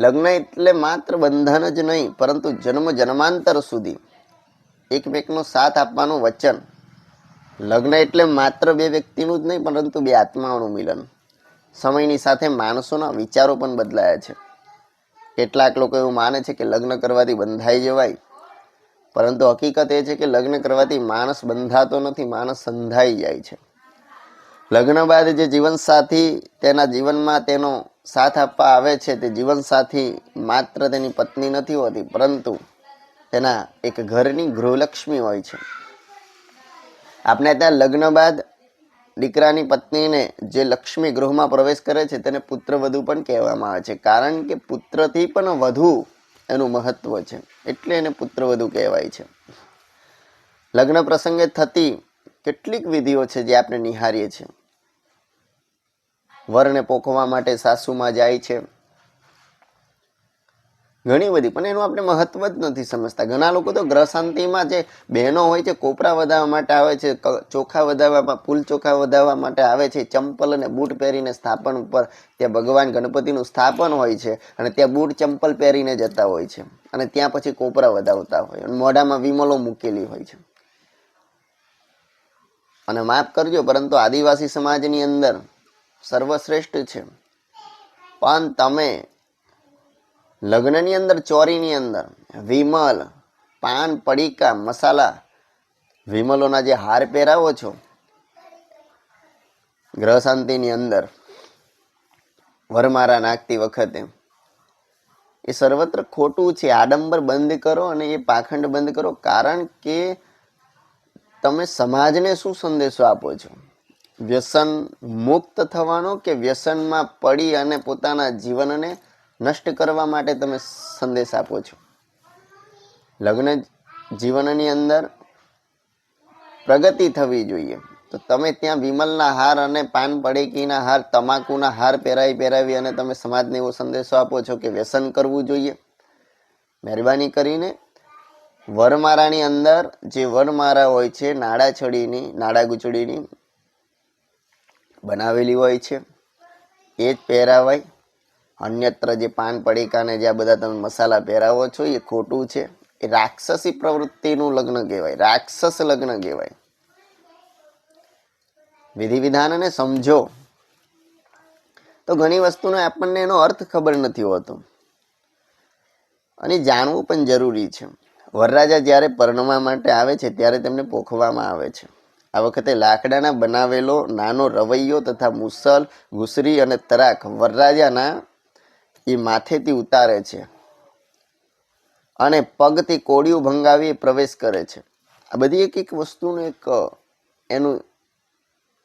લગ્ન એટલે માત્ર બંધન જ નહીં, પરંતુ જન્મ જન્માંતર સુધી એકમેકનો સાથ આપવાનું વચન. લગ્ન એટલે માત્ર બે વ્યક્તિનું જ નહીં, પરંતુ બે આત્માઓનું મિલન. સમયની સાથે માણસોના વિચારો પણ બદલાયા છે. કેટલાક લોકો એવું માને છે કે લગ્ન કરવાથી બંધાઈ જવાય, પરંતુ હકીકત એ છે કે લગ્ન કરવાથી માણસ બંધાતો નથી, માણસ સંધાઈ જાય છે. લગ્ન બાદ જે જીવનસાથી તેના જીવનમાં તેનો સાથ આપવા આવે છે તે જીવનસાથી માત્ર તેની પત્ની નથી હોતી, પરંતુ તેના એક ઘરની ગૃહલક્ષ્મી હોય છે. આપણે ત્યાં લગ્ન બાદ દીકરાની પત્નીને જે લક્ષ્મી ગૃહમાં પ્રવેશ કરે છે તેને પુત્ર વધુ પણ કહેવામાં આવે છે, કારણ કે પુત્રથી પણ વધુ એનું મહત્વ છે, એટલે એને પુત્ર વધુ કહેવાય છે. લગ્ન પ્રસંગે થતી કેટલીક વિધિઓ છે જે આપણે નિહારીએ છીએ. વરને પોખવા માટે સાસુમાં જાય છે. ઘણી બધી, પણ એનું આપણે મહત્વ જ નથી સમજતા. ઘણા લોકો તો ગ્રહ શાંતિમાં જે બહેનો હોય છે, કોપરા વધારવા માટે આવે છે ચોખા વધારવા ફૂલ ચોખા વધારવા માટે આવે છે, ચંપલ અને બૂટ પહેરીને સ્થાપન ઉપર ત્યાં ભગવાન ગણપતિનું સ્થાપન હોય છે અને ત્યાં બૂટ, ચંપલ પહેરીને જતા હોય છે અને ત્યાં પછી કોપરા વધાવતા હોય અને મોઢામાં વિમલો મૂકેલી હોય છે. અને માફ કરજો, પરંતુ આદિવાસી સમાજની અંદર સર્વશ્રેષ્ઠ છે. પણ તમે લગ્નની અંદર, ચોરીની અંદર, વિમલ, પાન, પડીકા, મસાલા, વિમલોના જે હાર પહેરાવો છો ગ્રહ શાંતિની અંદર, વરમારા નાખતી વખતે, એ સર્વત્ર ખોટું છે. આડંબર બંધ કરો અને એ પાખંડ બંધ કરો. કારણ કે તમે સમાજને શું સંદેશો આપો છો? વ્યસન મુક્ત થવાનો કે વ્યસનમાં પડી અને પોતાના જીવનને નષ્ટ કરવા માટે તમે સંદેશ આપો છો? લગ્ન જીવનની અંદર પ્રગતિ થવી જોઈએ. તો તમે ત્યાં વિમલના હાર અને પાન પડેકીના હાર, તમાકુના હાર પહેરાવી પહેરાવી અને તમે સમાજને એવો સંદેશો આપો છો કે વ્યસન કરવું જોઈએ. મહેરબાની કરીને વરમારાની અંદર જે વરમારા હોય છે, નાડા છડીની, નાડા ગુચડીની બનાવેલી હોય છે. એ જ પહેરાવાય. અન્યત્ર જે પાન પડીકાને જે આ બધા તમે મસાલા પહેરાવો છો, એ ખોટું છે. એ રાક્ષસી પ્રવૃત્તિનું લગ્ન કહેવાય. રાક્ષસ લગ્ન કહેવાય. વિધિ વિધાનને સમજો. તો ઘણી વસ્તુનો આપણને એનો અર્થ ખબર નથી હોતો. અને જાણવું પણ જરૂરી છે. વરરાજા જ્યારે પરણવા માટે આવે છે, ત્યારે તેમને પોખવામાં આવે છે. આ વખતે લાકડાના બનાવેલો નાનો રવૈયો તથા મુસલ, ઘુસરી અને તરાક વરરાજાના એ માથેથી ઉતારે છે અને પગથી કોડિયું ભંગાવી પ્રવેશ કરે છે. આ બધી એક એક વસ્તુનું એક, એનું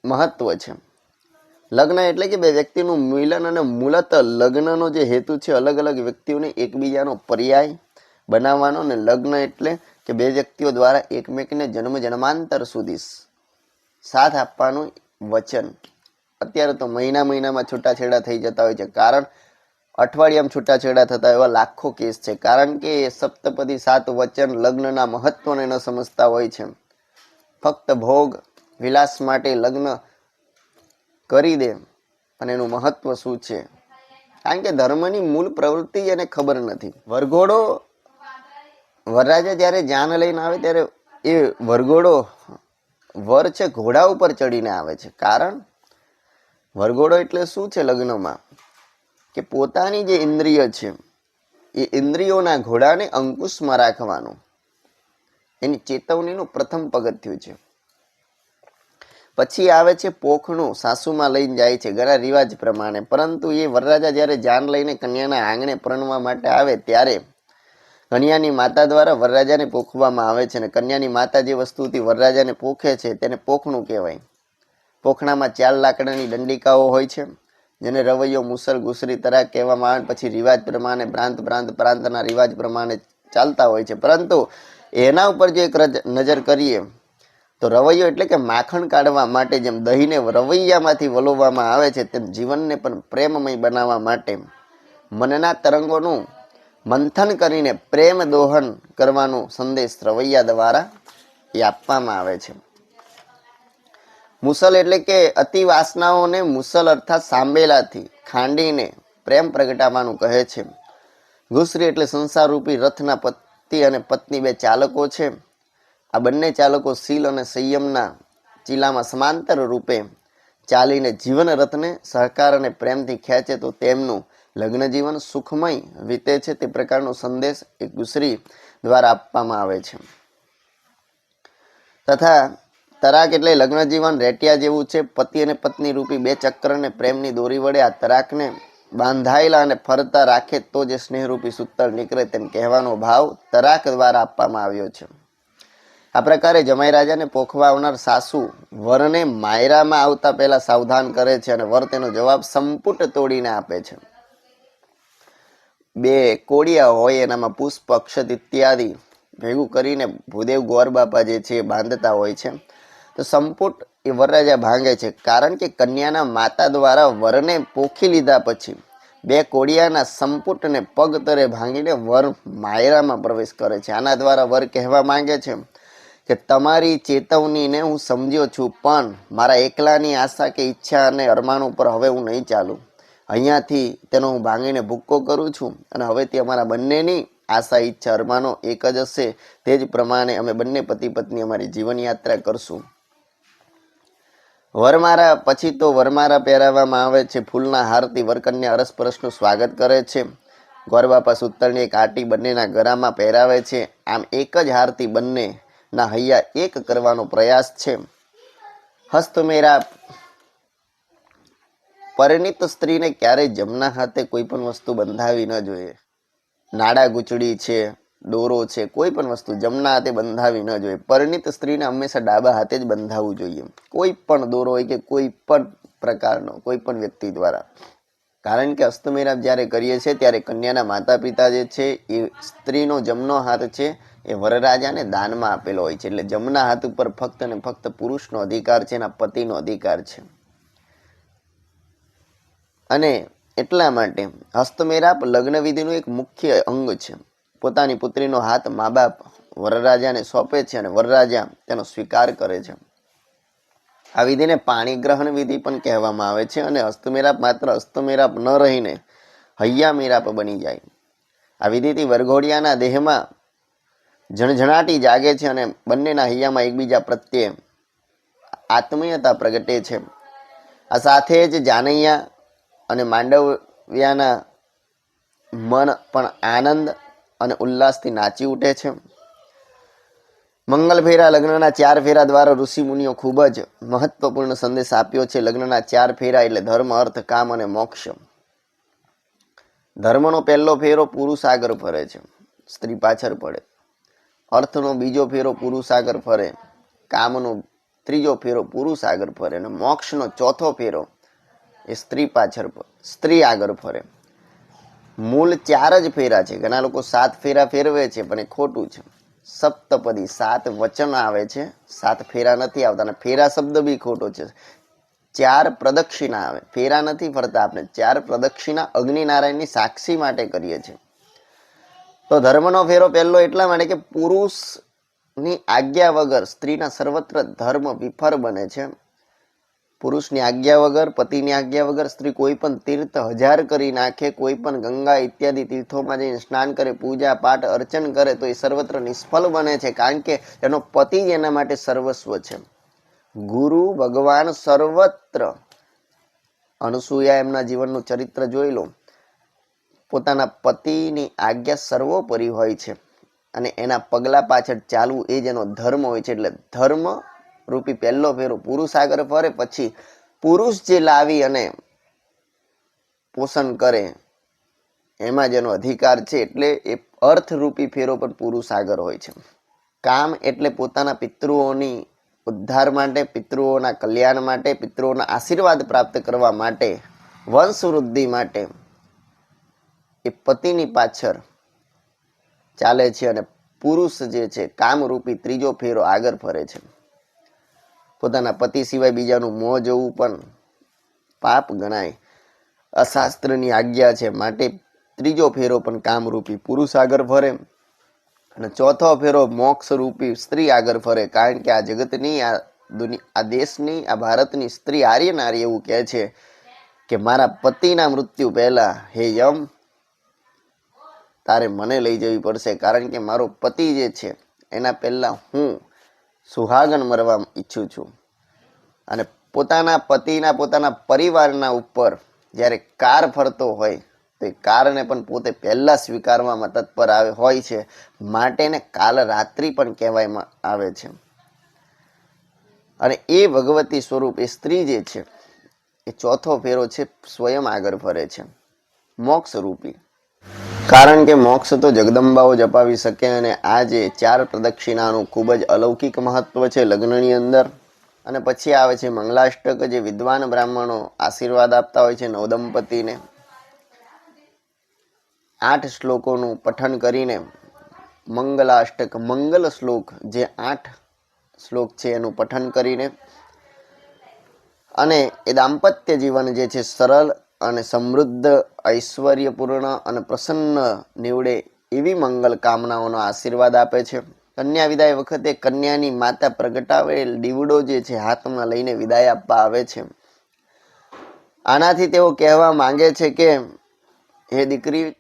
મહત્વ છે. લગ્ન એટલે કે બે વ્યક્તિનું મિલન અને મૂલત લગ્નનો જે હેતુ છે, અલગ અલગ વ્યક્તિઓને એકબીજાનો પર્યાય બનાવવાનો અને લગ્ન એટલે કે બે વ્યક્તિઓ દ્વારા એકમેકને જન્મ જન્માંતર સુધી સાથ આપવાનું વચન. અત્યારે તો મહિના મહિનામાં છૂટાછેડા થઈ જતા હોય છે. કારણ અઠવાડિયામાં છૂટાછેડા થતા એવા લાખો કેસ છે. કારણ કે એ સપ્તપદી સાત વચન લગ્નના મહત્વને ન સમજતા હોય છે. ફક્ત ભોગ વિલાસ માટે લગ્ન કરી દે અને એનું મહત્વ શું છે? કારણ કે ધર્મની મૂળ પ્રવૃત્તિ એને ખબર નથી. વરઘોડો વરરાજા જ્યારે જાન લઈને આવે ત્યારે એ વરઘોડો વર છે, ઘોડા ઉપર ચડીને આવે છે. કારણ, વરઘોડો એટલે શું છે લગ્નમાં? કે પોતાની જે ઇન્દ્રિય છે, એ ઇન્દ્રિયોના ઘોડાને અંકુશમાં રાખવાનું. એની ચેતવણીનું પ્રથમ પગથિયું છે. પછી આવે છે પોખનું સાસુમાં લઈને જાય છે ઘણા રિવાજ પ્રમાણે. પરંતુ એ વરરાજા જ્યારે જાન લઈને કન્યાના આંગણે પરણવા માટે આવે, ત્યારે કન્યાની માતા દ્વારા વરરાજાને પોખવામાં આવે છે અને કન્યાની માતા જે વસ્તુથી વરરાજાને પોખે છે તેને પોખણું કહેવાય. પોખણામાં ચાર લાકડાની દંડિકાઓ હોય છે, જેને રવૈયો મુસલ ઘૂસરી તરાક કહેવામાં આવે પછી રિવાજ પ્રમાણે પ્રાંત પ્રાંત પ્રાંતના રિવાજ પ્રમાણે ચાલતા હોય છે. પરંતુ એના ઉપર જો એક નજર કરીએ, તો રવૈયો એટલે કે માખણ કાઢવા માટે જેમ દહીંને રવૈયામાંથી વલોવવામાં આવે છે, તેમ જીવનને પણ પ્રેમમય બનાવવા માટે મનના તરંગોનું મંથન કરીને પ્રેમ દોહન કરવાનો સંદેશ રવૈયા દ્વારા એ આપવામાં આવે છે. મુસલ એટલે કે અતિ વાસનાઓને મુસલ અર્થાત સાંભેલાથી ખાંડીને પ્રેમ પ્રગટાવવાનું કહે છે. ઘુસરી એટલે સંસાર રૂપી રથના પતિ અને પત્ની બે ચાલકો છે. આ બંને ચાલકો શીલ અને સંયમના ચીલામાં સમાંતર રૂપે ચાલીને જીવન રથને સહકાર અને પ્રેમથી ખેંચે તો તેમનું લગ્ન જીવન સુખમય વીતે છે તે પ્રકારનો સંદેશ એ ગુસરી દ્વારા આપવામાં આવે છે. તથા તરાક એટલે લગ્ન જીવન રેટિયા જેવું છે. પતિ અને પત્ની રૂપી બે ચક્રને પ્રેમની દોરી વડે આ તરાકને બાંધાયેલા અને ફરતા રાખે તો જે સ્નેહરૂપી સૂતર નીકળે તેમ કહેવાનો ભાવ તરાક દ્વારા આપવામાં આવ્યો છે. આ પ્રકારે જમાઈ રાજાને પોખવા આવનાર સાસુ વરને માયરામાં આવતા પહેલા સાવધાન કરે છે અને વર તેનો જવાબ સંપુટ તોડીને આપે છે. બે કોડિયા હોય એનામાં પુષ્પ, અક્ષત ઇત્યાદિ ભેગું કરીને ભૂદેવ ગોરબાપા જે છે બાંધતા હોય છે. તો સંપુટ એ વરરાજા ભાંગે છે કારણ કે કન્યાના માતા દ્વારા વરને પોખી લીધા પછી બે કોડિયાના સંપુટને પગ તરે ભાંગીને વર માયરામાં પ્રવેશ કરે છે. આના દ્વારા વર કહેવા માંગે છે કે તમારી ચેતવણીને હું સમજ્યો છું, પણ મારા એકલાની આશા કે ઈચ્છા અને અરમાન ઉપર હવે હું નહીં ચાલું. અહીંયાથી તેનો હું ભાંગીને ભૂક્કો કરું છું અને હવેથી અમારા બંનેની આશા, ઈચ્છા, અરમાનો એક જ હશે. તે જ પ્રમાણે અમે બંને પતિ પત્ની અમારી જીવનયાત્રા કરશું. વરમારા, પછી તો વરમારા પહેરાવવામાં આવે છે. ફૂલના હારથી વરકન્યા અરસપરસનું સ્વાગત કરે છે. ગોરબાપા સૂતરની એક આટી બંનેના ગળામાં પહેરાવે છે. આમ એક જ હારથી બંનેના હૈયા એક કરવાનો પ્રયાસ છે. હસ્તમેરા પરિણીત સ્ત્રીને ક્યારેય જમના હાથે કોઈ પણ વસ્તુ બંધાવી ન જોઈએ. નાડા ગુચડી છે, દોરો છે, કોઈ પણ વસ્તુ જમના હાથે બંધાવી ન જોઈએ. પરિણીત સ્ત્રીને હંમેશા ડાબા હાથે જ બંધાવવું જોઈએ. કોઈ પણ દોરો હોય કે કોઈ પણ પ્રકારનો, કોઈ પણ વ્યક્તિ દ્વારા. કારણ કે અસ્તમેરાપ જ્યારે કરીએ છીએ ત્યારે કન્યાના માતા પિતા જે છે એ સ્ત્રીનો જમનો હાથ છે એ વરરાજાને દાનમાં આપેલો હોય છે. એટલે જમના હાથ ઉપર ફક્ત ને ફક્ત પુરુષનો અધિકાર છે એના પતિનો અધિકાર છે. અને એટલા માટે હસ્તમેરાપ લગ્ન વિધિનું એક મુખ્ય અંગ છે. પોતાની પુત્રીનો હાથ મા બાપ વરરાજાને સોંપે છે અને વરરાજા તેનો સ્વીકાર કરે છે. આ વિધિને પાણી ગ્રહણ વિધિ પણ કહેવામાં આવે છે અને હસ્તમેરાપ માત્ર હસ્તમેરાપ ન રહીને હૈયા મેરાપ બની જાય. આ વિધિથી વરઘોડિયાના દેહમાં ઝણઝણાટી જાગે છે અને બંનેના હૈયામાં એકબીજા પ્રત્યે આત્મીયતા પ્રગટે છે. આ સાથે જ જાનૈયા અને માંડવ્યાના મન પણ આનંદ અને ઉલ્લાસથી નાચી ઉઠે છે. મંગલ ફેરા લગ્નના ચાર ફેરા દ્વારા ઋષિ મુનિઓ ખૂબ જ મહત્વપૂર્ણ સંદેશ આપ્યો છે. લગ્નના ચાર ફેરા એટલે ધર્મ, અર્થ, કામ અને મોક્ષ. ધર્મનો પહેલો ફેરો પુરુષ આગળ ફરે છે. સ્ત્રી પાછળ પડે. અર્થનો બીજો ફેરો પુરુષ આગળ ફરે. કામનો ત્રીજો ફેરો પુરુષ આગળ ફરે. અને મોક્ષનો ચોથો ફેરો એ સ્ત્રી પાછળ સ્ત્રી આગળ ફરે. મૂળ ચાર જ ફેરા છે. ઘણા લોકો સાત ફેરા ફેરવે છે, પણ એ ખોટું છે. સપ્તપદી, સાત વચન આવે છે. સાત ફેરા નથી આવતા અને ફેરા શબ્દ બી ખોટો છે. ચાર પ્રદક્ષિણા આવે. ફેરા નથી ફરતા આપણે. ચાર પ્રદક્ષિણા અગ્નિનારાયણની સાક્ષી માટે કરીએ છીએ. તો ધર્મનો ફેરો પહેલો એટલા માટે કે પુરુષની આજ્ઞા વગર સ્ત્રીના સર્વત્ર ધર્મ વિફર બને છે. પુરુષની આજ્ઞા વગર, પતિની આજ્ઞા વગર, સ્ત્રી કોઈ પણ તીર્થ, હજાર કરી નાખે, કોઈ પણ ગંગા ઇત્યાદિ તીર્થોમાં જઈને સ્નાન કરે, પૂજા પાઠ, અર્ચન કરે, તો એ સર્વત્ર નિષ્ફળ બને છે, કારણ કે એનો પતિ જ એના માટે સર્વસ્વ છે. ગુરુ ભગવાન સર્વત્ર. અનસૂયા એમના જીવનનું ચરિત્ર જોઈ લો. પોતાના પતિની આજ્ઞા સર્વોપરી હોય છે. અને એના પગલા પાછળ ચાલવું એ જ એનો ધર્મ હોય છે, એટલે ધર્મ રૂપી પહેલો ફેરો. પુરુષ આગળ ફરે, પછી પુરુષ જે લાવી અને પોષણ કરે, એમાં જેનો અધિકાર છે. એટલે એ અર્થરૂપી ફેરો પણ પુરુષ આગળ હોય છે. કામ એટલે પોતાના પિતૃઓની ઉદ્ધાર માટે, પિતૃઓના કલ્યાણ માટે, પિતૃઓના આશીર્વાદ પ્રાપ્ત કરવા માટે, વંશ વૃદ્ધિ માટે એ પતિની પાછળ ચાલે છે અને પુરુષ જે છે, કામરૂપી ત્રીજો ફેરો આગળ ફરે છે. પોતાના પતિ સિવાય બીજાનું મોં જોવું પણ પાપ ગણાય. અશાસ્ત્રની આજ્ઞા છે, માટે ત્રીજો ફેરો પણ કામરૂપી પુરુષ આગળ ફરે અને ચોથો ફેરો મોક્ષરૂપી સ્ત્રી આગળ ફરે. કારણ કે આ જગતની, આ દુનિયા આ દેશની, આ ભારતની સ્ત્રી આર્ય નારી એવું કહે છે કે, મારા પતિના મૃત્યુ પહેલા હે યમ, તારે મને લઈ જવી પડશે. કારણ કે મારો પતિ જે છે, એના પહેલાં હું સુહાગન મરવા ઈચ્છું છું. અને પોતાના પતિના, પોતાના પરિવારના ઉપર જ્યારે કાર ફરતો હોય, તો એ કારને પણ પોતે પહેલાં સ્વીકારવામાં તત્પર આવે, હોય છે. માટે એને કાલ રાત્રિ પણ કહેવામાં આવે છે. અને એ ભગવતી સ્વરૂપ, એ સ્ત્રી જે છે, એ ચોથો ફેરો છે, સ્વયં આગળ ફરે છે. મોક્ષ રૂપી કારણ કે મોક્ષ તો જગદંબાઓ જ અપાવી શકે અને આ જે ચાર પ્રદક્ષિણાનું ખૂબ જ અલૌકિક મહત્વ છે લગ્નની અંદર, અને પછી આવે છે મંગલાષ્ટક, જે વિદ્વાન બ્રાહ્મણો આશીર્વાદ આપતા હોય છે નવદંપતિને. આઠ શ્લોકોનું પઠન કરીને મંગલાષ્ટક, મંગલ શ્લોક, જે આઠ શ્લોક છે એનું પઠન કરીને, અને એ દાંપત્ય જીવન જે છે સરળ અને સમૃદ્ધ, ઐશ્વર્યપૂર્ણ અને પ્રસન્ન નીવડે એવી મંગલ કામનાઓનો આશીર્વાદ આપે છે. કન્યા વિદાય વખતે કન્યાની માતા પ્રગટાવેલ દીવડો જે છે, હાથમાં લઈને વિદાય આપવા આવે છે. આનાથી તેઓ કહેવા માંગે છે કે, હે દીકરી,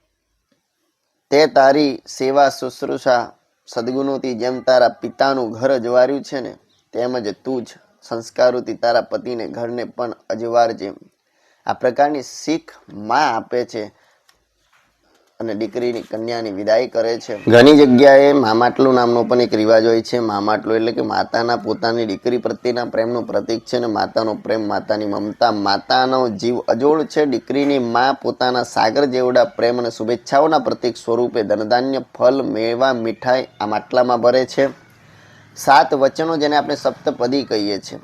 તે તારી સેવા શુશ્રુષા સદગુણોથી જેમ તારા પિતાનું ઘર અજવાર્યું છે ને તેમજ તું જ સંસ્કારોથી તારા પતિને ઘરને પણ અજવારજે. આ પ્રકારની શીખમાં આપે છે અને દીકરીની કન્યાની વિદાય કરે છે. ઘણી જગ્યાએ મામાટલું નામનો પણ એક રિવાજ હોય છે. મામાટલું એટલે કે માતાના પોતાની દીકરી પ્રત્યેના પ્રેમનું પ્રતીક છે અને માતાનો પ્રેમ માતાની મમતા, માતાનો જીવ અજોડ છે. દીકરીની મા પોતાના સાગર જેવડા પ્રેમ અને શુભેચ્છાઓના પ્રતીક સ્વરૂપે ધનધાન્ય ફલ મેવા મીઠાઈ આ માટલામાં ભરે છે. સાત વચનો જેને આપણે સપ્તપદી કહીએ છીએ.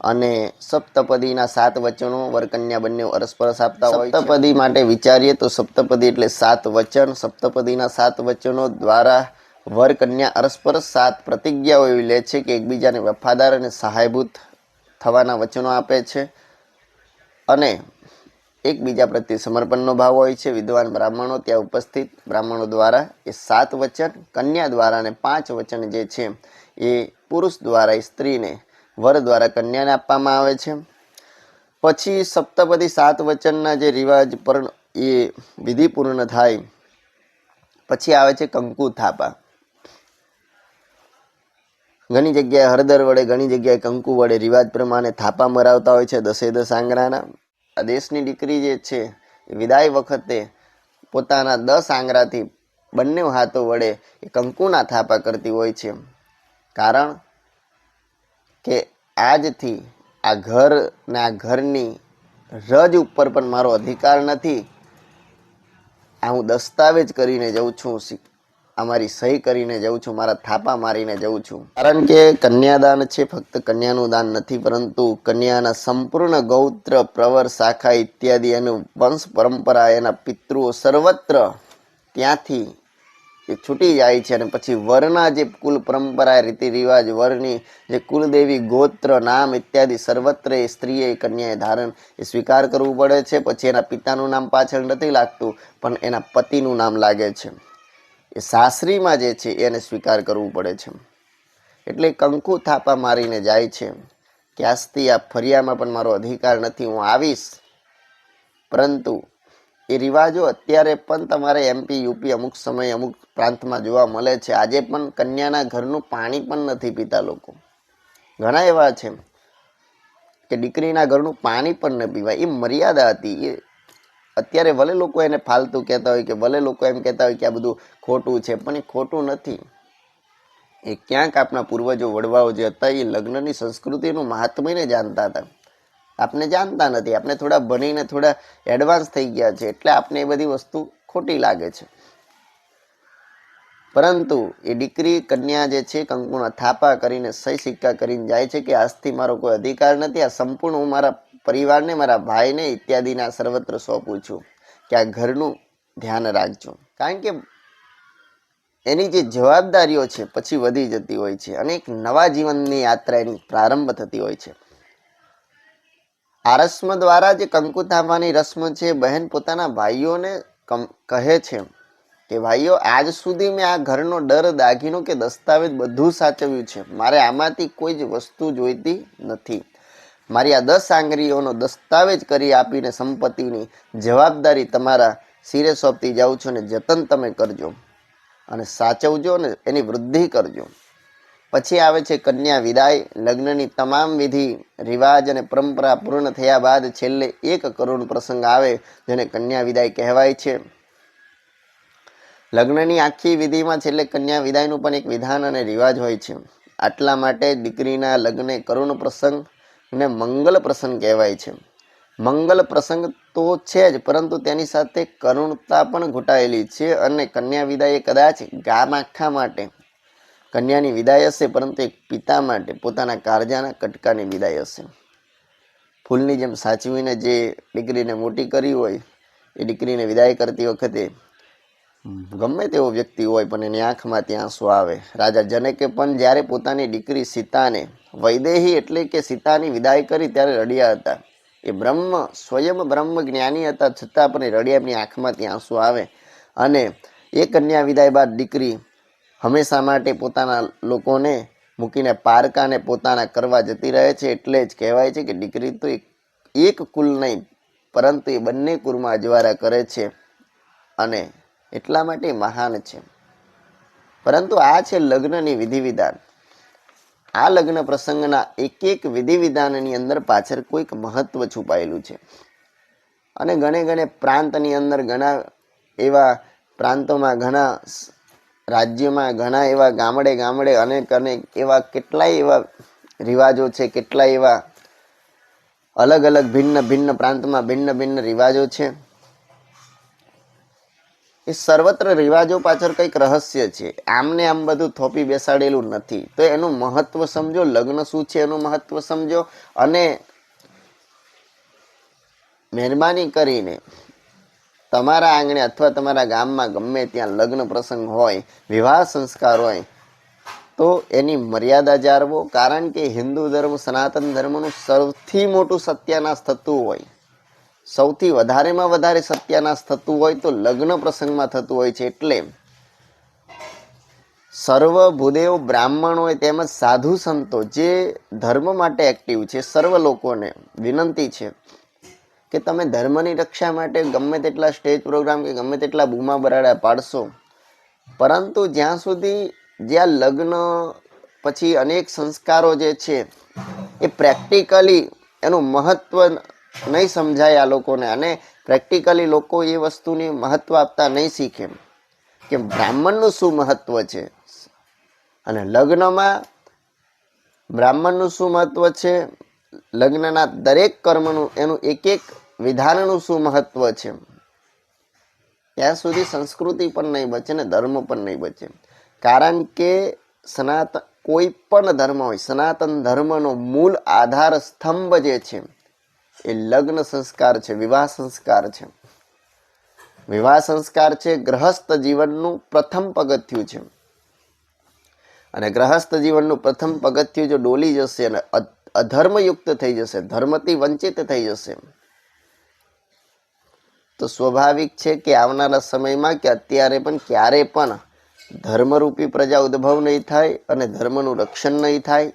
અને સપ્તપદીના સાત વચનો વરકન્યા બંને અરસપરસ આપતા હોય સપ્તપદી માટે વિચારીએ તો સપ્તપદી એટલે સાત વચન, સપ્તપદીના સાત વચનો દ્વારા વર કન્યા અરસપરસ સાત પ્રતિજ્ઞાઓ એવી લે છે કે એકબીજાને વફાદાર અને સહાયભૂત થવાના વચનો આપે છે અને એકબીજા પ્રત્યે સમર્પણનો ભાવ હોય છે. વિદ્વાન બ્રાહ્મણો ત્યાં ઉપસ્થિત. બ્રાહ્મણો દ્વારા એ સાત વચન, કન્યા દ્વારા અને પાંચ વચન જે છે એ પુરુષ દ્વારા એ સ્ત્રીને વર દ્વારા કન્યાને આપવામાં આવે છે. પછી સપ્તપદી સાત વચનના જે રિવાજ પર એ વિધિ પૂર્ણ થાય, પછી આવે છે કંકુ થાપા. ઘણી જગ્યાએ હળદર વડે, ઘણી જગ્યાએ કંકુ વડે રિવાજ પ્રમાણે થાપા મરાવતા હોય છે દસે દસ આંગણાના આ દેશની દીકરી જે છે વિદાય વખતે પોતાના દસ આંગળાથી બંને હાથો વડે એ કંકુના થાપા કરતી હોય છે. કારણ કે આજથી આ ઘર ને આ ઘરની રજ ઉપર પણ મારો અધિકાર નથી. આ હું દસ્તાવેજ કરીને જઉં છું અમારી સહી કરીને જઉં છું, મારા થાપા મારીને જઉં છું. કારણ કે કન્યાદાન છે, ફક્ત કન્યાનું દાન નથી, પરંતુ કન્યાના સંપૂર્ણ ગૌત્ર, પ્રવર, શાખા ઇત્યાદિ એનું વંશ પરંપરા એના પિતૃઓ સર્વત્ર ત્યાંથી એ છૂટી જાય છે અને પછી વરના જે કુલ પરંપરા રીતિ રિવાજ વરની જે કુલદેવી, ગોત્ર, નામ ઇત્યાદિ સર્વત્ર એ સ્ત્રીએ, કન્યાએ ધારણ એ સ્વીકાર કરવું પડે છે. પછી એના પિતાનું નામ પાછળ નથી લાગતું, પણ એના પતિનું નામ લાગે છે. એ સાસરીમાં જે છે એને સ્વીકાર કરવું પડે છે. એટલે કંકુ થાપા મારીને જાય છે. કે આ ફરિયામાં પણ મારો અધિકાર નથી, હું આવીશ. પરંતુ એ રિવાજો અત્યારે પણ તમારે એમપી યુપી અમુક સમય અમુક પ્રાંતમાં જોવા મળે છે. આજે પણ કન્યાના ઘરનું પાણી પણ નથી પીતા લોકો. ઘણા એવા છે કે દીકરીના ઘરનું પાણી પણ ન પીવાય. એ મર્યાદા હતી. એ અત્યારે ભલે લોકો એને ફાલતું કહેતા હોય કે, ભલે લોકો એમ કહેતા હોય કે આ બધું ખોટું છે, પણ એ ખોટું નથી. એ ક્યાંક આપણા પૂર્વજો વડવાઓ જે હતા, એ લગ્નની સંસ્કૃતિનું મહાત્મ્યને જાણતા હતા. આપણે જાણતા નથી. આપણે થોડા ભણીને થોડા એડવાન્સ થઈ ગયા છે. એટલે આપણે એ બધી વસ્તુ ખોટી લાગે છે. પરંતુ એ દીકરી, કન્યા જે છે, કંકુના થાપા કરીને, સહી સિક્કા કરીને જાય છે કે આજથી મારો કોઈ અધિકાર નથી. આ સંપૂર્ણ હું મારા પરિવારને, મારા ભાઈને ઇત્યાદિના સર્વત્ર સોંપું છું કે આ ઘરનું ધ્યાન રાખજો. કારણ કે એની જે જવાબદારીઓ છે, પછી વધી જતી હોય છે. અને એક નવા જીવનની યાત્રા એની પ્રારંભ થતી હોય છે. આ રસ્મ દ્વારા જે કંકુ થાપવાની રસ્મ છે બહેન પોતાના ભાઈઓને કહે છે કે ભાઈઓ, આજ સુધી મેં આ ઘરનો ડર, દાગીનો કે દસ્તાવેજ બધું સાચવ્યું છે. મારે આમાંથી કોઈ જ વસ્તુ જોઈતી નથી. મારી આ દસ આંગળીઓનો દસ્તાવેજ કરી આપીને સંપત્તિની જવાબદારી તમારા શિરે સોંપતી જાઉં છું અને જતન તમે કરજો. અને સાચવજો અને એની વૃદ્ધિ કરજો. પછી આવે છે કન્યા વિદાય. લગ્નની તમામ વિધિ, રિવાજ અને પરંપરા પૂર્ણ થયા બાદ છેલ્લે એક કરોડ પ્રસંગ આવે, જેને કન્યા વિદાય કહેવાય છે. લગ્નની આખી વિધિમાં છેલ્લે કન્યા વિદાયનું પણ એક વિધાન અને રિવાજ હોય છે. આટલા માટે દીકરીના લગ્ને કરુણ પ્રસંગ ને મંગલ પ્રસંગ કહેવાય છે. મંગલ પ્રસંગ તો છે જ, પરંતુ તેની સાથે કરુણતા પણ ઘૂંટાયેલી છે અને કન્યા વિદાય કદાચ ગામ આખા માટે કન્યાની વિદાય હશે, પરંતુ એક પિતા માટે પોતાના કાળજાના કટકાની વિદાય હશે. ફૂલની જેમ સાચવીને જે દીકરીને મોટી કરી હોય, એ દીકરીને વિદાય કરતી વખતે ગમે તેવો વ્યક્તિ હોય, પણ એની આંખમાં ત્યાં આંસુ આવે. રાજા જનકે પણ જ્યારે પોતાની દીકરી સીતાને વૈદેહી એટલે કે સીતાની વિદાય કરી ત્યારે રડ્યા હતા. એ બ્રહ્મ, સ્વયં બ્રહ્મ જ્ઞાની હતા, છતાં પણ રડ્યા એમની ત્યાં આંસુ આવે. અને એ કન્યા વિદાય બાદ દીકરી હંમેશા માટે પોતાના લોકોને મૂકીને પારકાને પોતાના કરવા જતી રહે છે એટલે જ કહેવાય છે કે દીકરી તો એક કુલ નહીં, પરંતુ એ બંને કુળમાં અજવારા કરે છે અને એટલા માટે મહાન છે. પરંતુ આ છે લગ્નની વિધિ વિધાન આ લગ્ન પ્રસંગના એક એક વિધિ વિધાનની અંદર પાછળ કોઈક મહત્વ છુપાયેલું છે. અને ઘણે ઘણે પ્રાંતની અંદર ઘણા એવા પ્રાંતોમાં ઘણા રાજ્યમાં ઘણા એવા ગામડે ગામડે અનેક અનેક એવા કેટલાય એવા રિવાજો છે, કેટલાય એવા અલગ અલગ ભિન્ન ભિન્ન પ્રાંતમાં ભિન્ન ભિન્ન રિવાજો છે. એ સર્વત્ર રિવાજો પાછળ કંઈક રહસ્ય છે. આમને આમ બધું થોપી બેસાડેલું નથી. તો એનું મહત્વ સમજો, લગ્ન શું છે એનું મહત્વ સમજો અને મહેરબાની કરીને તમારા આંગણે અથવા તમારા ગામમાં ગમે ત્યાં લગ્ન પ્રસંગ હોય, વિવાહ સંસ્કાર હોય, તો એની મર્યાદા જાળવો. કારણ કે હિન્દુ ધર્મ, સનાતન ધર્મનું સૌથી મોટું સત્યાનાશ થતું હોય, સૌથી વધારેમાં વધારે સત્યાનાશ થતું હોય તો લગ્ન પ્રસંગમાં થતું હોય છે. એટલે સર્વ ભૂદેવ બ્રાહ્મણ હોય તેમજ સાધુ સંતો જે ધર્મ માટે એક્ટિવ છે, સર્વ લોકોને વિનંતી છે. કે તમે ધર્મની રક્ષા માટે ગમે તેટલા સ્ટેજ પ્રોગ્રામ કે ગમે તેટલા બૂમા બરાડા પાડશો. પરંતુ જ્યાં સુધી જ્યાં લગ્ન પછી અનેક સંસ્કારો જે છે, એ પ્રેક્ટિકલી એનું મહત્વ નહીં સમજાય આ લોકોને અને પ્રેક્ટિકલી લોકો એ વસ્તુની મહત્વ આપતા નહીં શીખે. કે બ્રાહ્મણનું શું મહત્વ છે? અને લગ્નમાં બ્રાહ્મણનું શું મહત્વ છે? લગ્નના દરેક કર્મનું એનું એક એક વિધાનનું શું મહત્વ છે? ત્યાં સુધી સંસ્કૃતિ પણ નહીં બચે ને ધર્મ પણ નહીં બચે. કારણ કે સનાતન કોઈ પણ ધર્મ હોય, સનાતન ધર્મનો મૂળ આધાર સ્તંભ જે છે, એ લગ્ન સંસ્કાર છે, વિવાહ સંસ્કાર છે. વિવાહ સંસ્કાર છે, ગ્રહસ્થ જીવનનું પ્રથમ પગથિયું છે. અને ગ્રહસ્થ જીવનનું પ્રથમ પગથિયું જો ડોલી જશે અને અધર્મયુક્ત થઈ જશે, ધર્મથી વંચિત થઈ જશે. તો સ્વાભાવિક છે કે આવનારા સમયમાં કે અત્યારે પણ ક્યારે પણ ધર્મરૂપી પ્રજા ઉદ્ભવ નહીં થાય અને ધર્મનું રક્ષણ નહીં થાય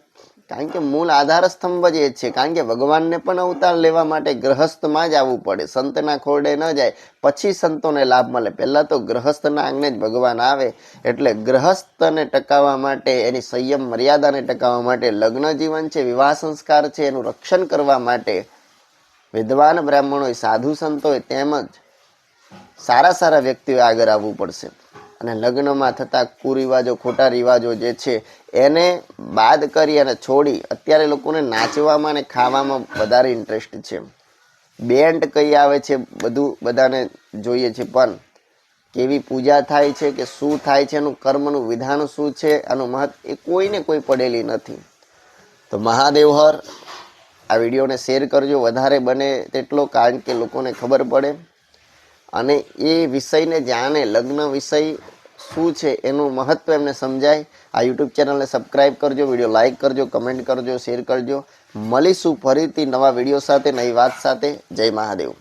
કારણ કે મૂળ આધાર સ્તંભ જ એ છે. કારણ કે ભગવાનને પણ અવતાર લેવા માટે ગ્રહસ્થમાં જ આવવું પડે. સંતના ખોરડે ન જાય, પછી સંતોને લાભ મળે. પહેલાં તો ગ્રહસ્થના આંગણે જ ભગવાન આવે. એટલે ગ્રહસ્થને ટકાવવા માટે, એની સંયમ મર્યાદાને ટકાવવા માટે, લગ્ન જીવન છે, વિવાહ સંસ્કાર છે, એનું રક્ષણ કરવા માટે વિદ્વાન બ્રાહ્મણોએ સાધુ સંતોએ તેમજ સારા સારા વ્યક્તિઓએ આગળ આવવું પડશે. અને લગ્નમાં થતા કુરિવાજો, ખોટા રિવાજો જે છે, એને બાદ કરી અને છોડી અત્યારે લોકોને નાચવામાં અને ખાવામાં વધારે ઇન્ટરેસ્ટ છે. બેન્ડ કઈ આવે છે બધું બધાને જોઈએ છે, પણ કેવી પૂજા થાય છે કે શું થાય છે, એનું કર્મનું વિધાન શું છે આનું મહત્વ એ કોઈને કોઈ પડેલી નથી. તો મહાદેવ હર, આ વિડીયોને શેર કરજો, વધારે બને તેટલો, કારણ કે લોકોને ખબર પડે. અને એ વિષયને જાણે, લગ્ન વિષય શું છે એનું મહત્વ એમને સમજાય, આ યુટ્યુબ ચેનલને સબસ્ક્રાઇબ કરજો વીડિયો લાઇક કરજો કમેન્ટ કરજો શેર કરજો. મળીશું ફરીથી નવા વીડિયો સાથે, નવી વાત સાથે. જય મહાદેવ.